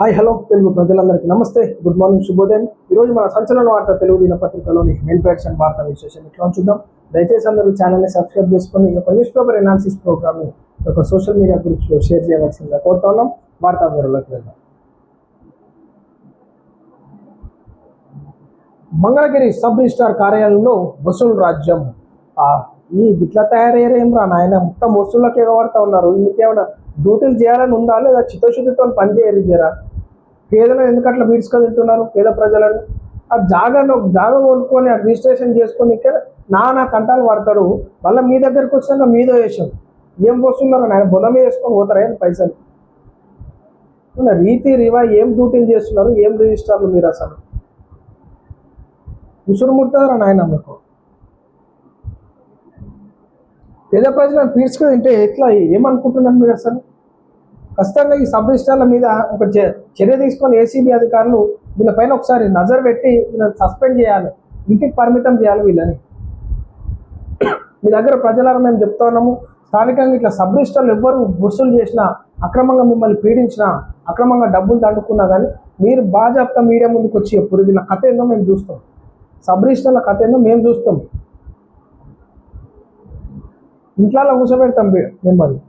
Hi hello Telugu ప్రజలందరికీ నమస్తే. Good morning శుభోదయం. ఈరోజు మన సంచలన వార్త తెలుగు దినపత్రికలోని మెయిన్ పేడ్స్ అండ్ వార్తా విశేషం ఇట్లా చూద్దాం దయచేసి అందరూ ఛానల్ని సబ్స్క్రైబ్ చేసుకొని ఒక న్యూస్ పేపర్ ఎనాలిసిస్ ప్రోగ్రామ్ని ఒక సోషల్ మీడియా గ్రూప్స్లో షేర్ చేయవలసిందిగా కోరుతా ఉన్నాం. వార్తా వివరాలకు వెళ్దాం. మంగళగిరి సబ్ రిజిస్టార్ కార్యాలయంలో వసూలు రాజ్యం. ఈ ఇట్లా తయారయ్యారేం రా నాయన? మొత్తం వసూళ్ళకి ఎగబడతా ఉన్నారు. మీకేమైనా డ్యూటీలు చేయాలని ఉందా లేదా చిత్తశుద్ధితో పని చేయరు జరా? పేదలను ఎందుకంటే బీడ్స్కొని తింటున్నారు పేద ప్రజలను? ఆ జాగాను జాగా కొనుక్కొని ఆ రిజిస్ట్రేషన్ చేసుకొని ఇక్కడ నానా కంటాలు పడతారు. మళ్ళీ మీ దగ్గరికి వచ్చినాక మీదో వేసాం ఏం పోస్తున్నారు? నాయన బొలమే మీద వేసుకొని పోతారా పైసలు? రీతి రివా ఏం డ్యూటీలు చేస్తున్నారు? ఏం రిజిస్టర్లు మీరు అసలు? ఉసురు ముట్టారా నాయన మీకు? పేద ప్రజలను పీడ్చుకొని తింటే ఎట్లా? ఏమనుకుంటున్నారు మీరు అసలు? ఖచ్చితంగా ఈ సబ్ రిజిస్టర్ల మీద ఒక చర్య తీసుకొని ఏసీబీ అధికారులు వీళ్ళపైన ఒకసారి నజర్ పెట్టి వీళ్ళని సస్పెండ్ చేయాలి ఇంటికి పరిమితం చేయాలి వీళ్ళని. మీ దగ్గర ప్రజలారా మేము చెప్తా ఉన్నాము స్థానికంగా ఇట్లా సబ్ రిజిస్టర్లు ఎవ్వరు గుర్సులు చేసినా అక్రమంగా మిమ్మల్ని పీడించినా అక్రమంగా డబ్బులు దండుకున్నా కానీ మీరు బాజాప్తా మీడియా ముందుకు వచ్చి ఎప్పుడు వీళ్ళ కథ ఏందో మేము చూస్తాం. సబ్ రిజిస్టర్ల కథ ఏందో మేము చూస్తాం. ఇంట్లో కూర్చోబెడతాం మిమ్మల్ని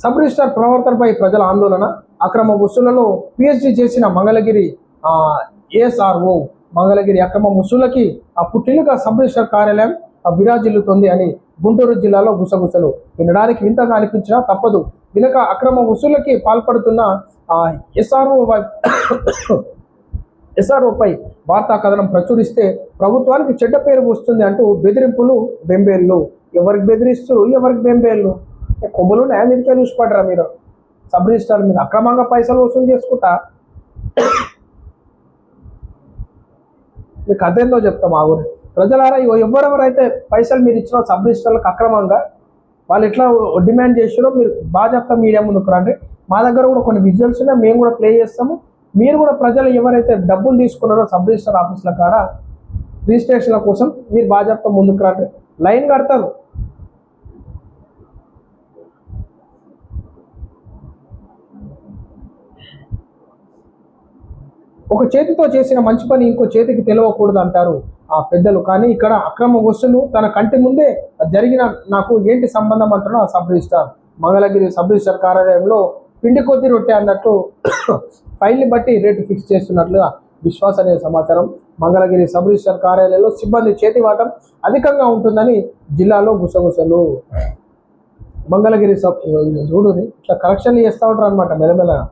సబ్ రిజిస్టార్ ప్రవర్తనపై ప్రజల ఆందోళన అక్రమ వసూళ్ళలో పిహెచ్డి చేసిన మంగళగిరి ఏఎస్ఆర్ఓ మంగళగిరి అక్రమ వసూలకి ఆ పుట్టిలుగా సబ్ రిజిస్టార్ కార్యాలయం ఆ విరాజిల్లుతోంది అని గుంటూరు జిల్లాలో గుసగుసలు వినడానికి వింతగా అనిపించినా తప్పదు. వినక అక్రమ వసూలకి పాల్పడుతున్న ఎస్ఆర్ఓ ఎస్ఆర్ఓపై వార్తా కథనం ప్రచురిస్తే ప్రభుత్వానికి చెడ్డ పేరు వస్తుంది అంటూ బెదిరింపులు బెంబేళ్ళు. ఎవరికి బెదిరిస్తూ ఎవరికి బెంబేళ్ళు? కొమ్ములు ఉన్నాయా మీదకే చూసిపడరా మీరు? సబ్ రిజిస్టార్ మీరు అక్రమంగా పైసలు వసూలు చేసుకుంటా? మీకు అదేందో చెప్తాం ఆ ఊరు. ప్రజలారా ఎవరెవరైతే పైసలు మీరు ఇచ్చిన సబ్ రిజిస్టర్లకు అక్రమంగా వాళ్ళు ఎట్లా డిమాండ్ చేసిరో మీరు బాధ్యత మీడియా ముందుకు రండి. మా దగ్గర కూడా కొన్ని విజువల్స్ ఉన్నాయి మేము కూడా ప్లే చేస్తాము. మీరు కూడా ప్రజలు ఎవరైతే డబ్బులు తీసుకున్నారో సబ్ రిజిస్టర్ ఆఫీసుల కాడ రిజిస్ట్రేషన్ల కోసం మీరు బాధ్యత ముందుకు రండి. లైన్ కడతారు. ఒక చేతితో చేసిన మంచి పని ఇంకో చేతికి తెలియకూడదు అంటారు ఆ పెద్దలు. కానీ ఇక్కడ అక్రమ వస్తువులు తన కంటి ముందే జరిగిన నాకు ఏంటి సంబంధం అంటున్నా ఆ sub registrar Mangalagiri sub registrar కార్యాలయంలో పిండి కొద్ది రొట్టె అన్నట్టు ఫైల్ని బట్టి రేటు ఫిక్స్ చేస్తున్నట్లుగా విశ్వాసనీయ సమాచారం. మంగళగిరి సబ్ రిజిస్టార్ కార్యాలయంలో సిబ్బంది చేతి వాటం అధికంగా ఉంటుందని జిల్లాలో గుసగుసలు. మంగళగిరి సబ్ చూడు ఇట్లా కరెక్షన్లు చేస్తూ ఉంటారు అనమాట మెల్లమెల్లగా.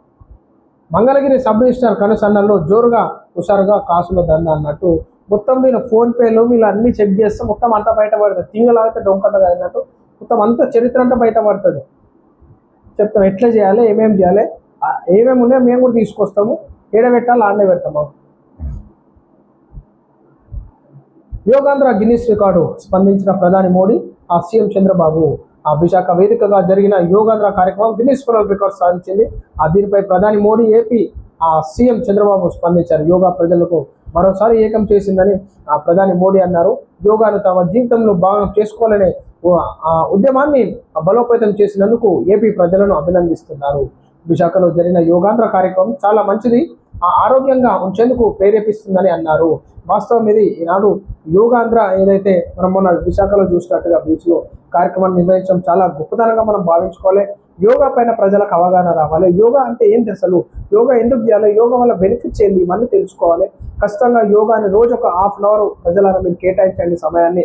మంగళగిరి సబ్ రిజిస్టార్ కనుసన్నల్లో జోరుగా హుషారుగా కాసుల దంద అన్నట్టు మొత్తం వీళ్ళ ఫోన్పేలో వీళ్ళు అన్ని చెక్ చేస్తే మొత్తం అంతా బయటపడుతుంది తీగలాగితే డొంకంట అన్నట్టు మొత్తం అంతా చరిత్ర అంతా బయటపడుతుంది. చెప్తాం ఎట్లా చేయాలి ఏమేమి చేయాలి ఏమేమి ఉన్నాయో మేము కూడా తీసుకొస్తాము. ఏడ పెట్టాలి ఆడనే పెడతాము యోగాంధ్ర గిన్నీస్ రికార్డు స్పందించిన ప్రధాని మోడీ ఆ సీఎం చంద్రబాబు. ఆ విశాఖ వేదికగా జరిగిన యోగాంధ్ర కార్యక్రమం గిన్నిస్ వరల్డ్ రికార్డ్ సాధించింది. ఆ దీనిపై ప్రధాని మోడీ ఏపీ ఆ సీఎం చంద్రబాబు స్పందించారు. యోగా ప్రజలకు మరోసారి ఏకం చేసిందని ఆ ప్రధాని మోడీ అన్నారు. యోగాను తమ జీవితంలో భాగం చేసుకోవాలనే ఆ ఉద్యమాన్ని బలోపేతం చేసినందుకు ఏపీ ప్రజలను అభినందిస్తున్నారు. విశాఖలో జరిగిన యోగాంధ్ర కార్యక్రమం చాలా మంచిది. ఆ ఆరోగ్యంగా ఉంచేందుకు ప్రేరేపిస్తుందని అన్నారు. వాస్తవం ఇది ఈనాడు యోగాంధ్ర ఏదైతే మనం మొన్న విశాఖలో చూసినట్టుగా బీచ్లో కార్యక్రమాన్ని నిర్వహించడం చాలా గొప్పతనంగా మనం భావించుకోవాలి. యోగా పైన ప్రజలకు అవగాహన రావాలి. యోగా అంటే ఏంటి అసలు? యోగా ఎందుకు చేయాలి? యోగా వల్ల బెనిఫిట్స్ ఏంటి? ఇవన్నీ తెలుసుకోవాలి. ఖచ్చితంగా యోగాని రోజు ఒక హాఫ్ అన్ అవర్ ప్రజలను మీరు కేటాయించండి సమయాన్ని.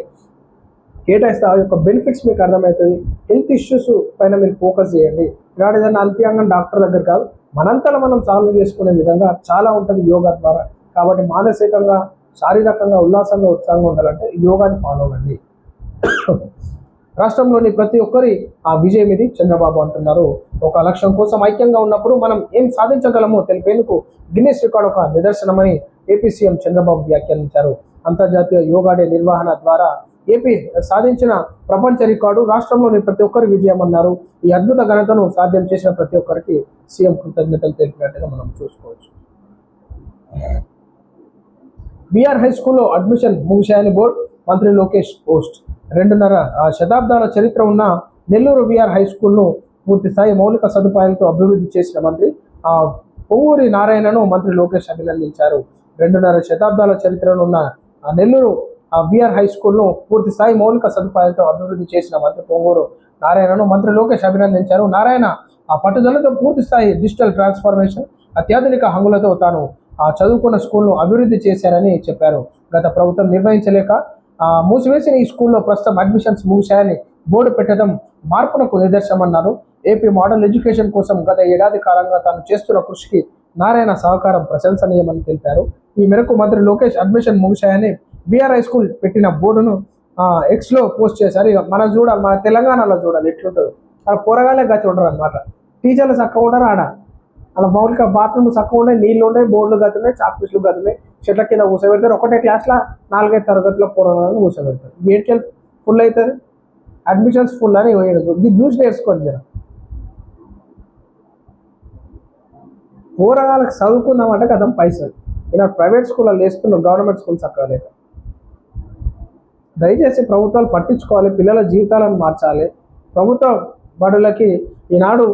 కేటాయిస్తే ఆ యొక్క బెనిఫిట్స్ మీకు అర్థమవుతుంది. హెల్త్ ఇష్యూస్ పైన మీరు ఫోకస్ చేయండి. ఇలాంటి ఏదైనా అల్పీయంగా డాక్టర్ దగ్గర కాదు. మనంతలో మనం సాల్వ్ చేసుకునే విధంగా చాలా ఉంటుంది యోగా ద్వారా. కాబట్టి మానసికంగా శారీరకంగా ఉల్లాసంగా ఉత్సాహంగా ఉండాలంటే యోగాని ఫాలో అవ్వండి. రాష్ట్రంలోని ప్రతి ఒక్కరి ఆ విజయం ఇది. చంద్రబాబు అంటున్నారు ఒక లక్ష్యం కోసం ఐక్యంగా ఉన్నప్పుడు మనం ఏం సాధించగలమో తెలిపేందుకు గిన్నెస్ రికార్డ్ ఒక నిదర్శనమని ఏపీ సీఎం చంద్రబాబు వ్యాఖ్యానించారు. అంతర్జాతీయ యోగా డే నిర్వహణ ద్వారా ఏపీ సాధించిన ప్రపంచ రికార్డు రాష్ట్రంలోని ప్రతి ఒక్కరి విజయం అన్నారు ఈ అద్భుత ఘనతను సాధ్యం చేసిన ప్రతి ఒక్కరికి సీఎం కృతజ్ఞతలు తెలిపినట్టుగా మనం చూసుకోవచ్చు. బీఆర్ హై స్కూల్లో అడ్మిషన్ ముగిశాయని బోర్డు మంత్రి లోకేష్ పోస్ట్. రెండున్నర ఆ, శతాబ్దాల చరిత్ర ఉన్న నెల్లూరు విఆర్ హై స్కూల్ను పూర్తి స్థాయి మౌలిక సదుపాయాలతో అభివృద్ధి చేసిన మంత్రి ఆ పొంగూరి నారాయణను మంత్రి లోకేష్ అభినందించారు. రెండున్నర శతాబ్దాల చరిత్రను ఉన్న ఆ నెల్లూరు విఆర్ హై స్కూల్ను పూర్తి స్థాయి మౌలిక సదుపాయాలతో అభివృద్ధి చేసిన మంత్రి పొంగూరు నారాయణను మంత్రి లోకేష్ అభినందించారు. నారాయణ ఆ పట్టుదలతో పూర్తి స్థాయి డిజిటల్ ట్రాన్స్ఫర్మేషన్ అత్యాధునిక హంగులతో తాను ఆ చదువుకున్న స్కూల్ను అభివృద్ధి చేశారని చెప్పారు. గత ప్రభుత్వం నిర్వహించలేక మూసివేసిన ఈ స్కూల్లో ప్రస్తుతం అడ్మిషన్స్ ముగిశాయని బోర్డు పెట్టడం మార్పునకు నిదర్శనమన్నారు. ఏపీ మోడల్ ఎడ్యుకేషన్ కోసం గత ఏడాది కాలంగా తాను చేస్తున్న కృషికి నారాయణ సహకారం ప్రశంసనీయమని తెలిపారు. ఈ మేరకు మంత్రి లోకేష్ అడ్మిషన్ ముగిశాయని బీఆర్ హై స్కూల్ పెట్టిన బోర్డును ఎక్స్లో పోస్ట్ చేశారు. ఇక మనం చూడాలి మన తెలంగాణలో చూడాలి ఎట్లుంటుందో. అలా పోరగాలే గతి ఉండరు అనమాట టీచర్లు చక్కగా ఉండరు ఆడ. అలా మౌలిక బాత్రూమ్ చక్కగా ఉన్నాయి నీళ్ళు ఉన్నాయి బోర్డులు గతి ఉన్నాయి చాక్పీసులు గతి గతున్నాయి చెట్ల కింద కూర్చోబెడతారు. ఒకటే క్లాస్లో నాలుగైదు తరగతిలో పోరగాలను కూర్చోబెడతారు. గేట్కెళ్ళి ఫుల్ అవుతుంది? అడ్మిషన్స్ ఫుల్ అని వేయడం ఇది చూసి నేర్చుకోండి జర. పోరగాళ్ళకి చదువుకుందామంటే కదా పైసలు. ఇలా ప్రైవేట్ స్కూల్లో వేసుకున్నాం గవర్నమెంట్ స్కూల్స్ అక్కడ లేదు. దయచేసి ప్రభుత్వాలు పట్టించుకోవాలి పిల్లల జీవితాలను మార్చాలి. ప్రభుత్వ బడులకి ఈనాడు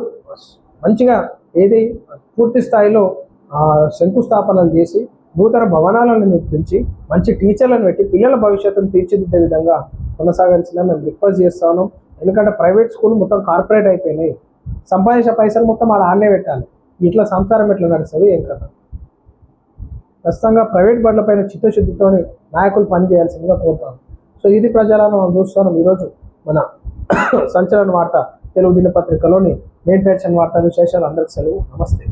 మంచిగా ఏది పూర్తి స్థాయిలో శంకుస్థాపనలు చేసి నూతన భవనాలను నిర్మించి మంచి టీచర్లను పెట్టి పిల్లల భవిష్యత్తును తీర్చిదిద్దే విధంగా కొనసాగాల్సిన మేము రిక్వెస్ట్ చేస్తాను ఎందుకంటే ప్రైవేట్ స్కూల్ మొత్తం కార్పొరేట్ అయిపోయినాయి. సంపాదించే పైసలు మొత్తం ఆడ ఆన్నే పెట్టాలి. ఇట్లా సంసారం ఎట్లా నడుస్తుంది ఏం కదా ఖచ్చితంగా ప్రైవేట్ బడులపైన చిత్తశుద్ధితోని నాయకులు పనిచేయాల్సిందిగా కోరుతాను సో ఇది ప్రజలను మనం చూస్తున్నాం ఈరోజు మన సంచలన వార్త తెలుగు దినపత్రికలోని మెయిన్ పేర్షన్ వార్త విశేషాలు. అందరికి సెలవు. నమస్తే.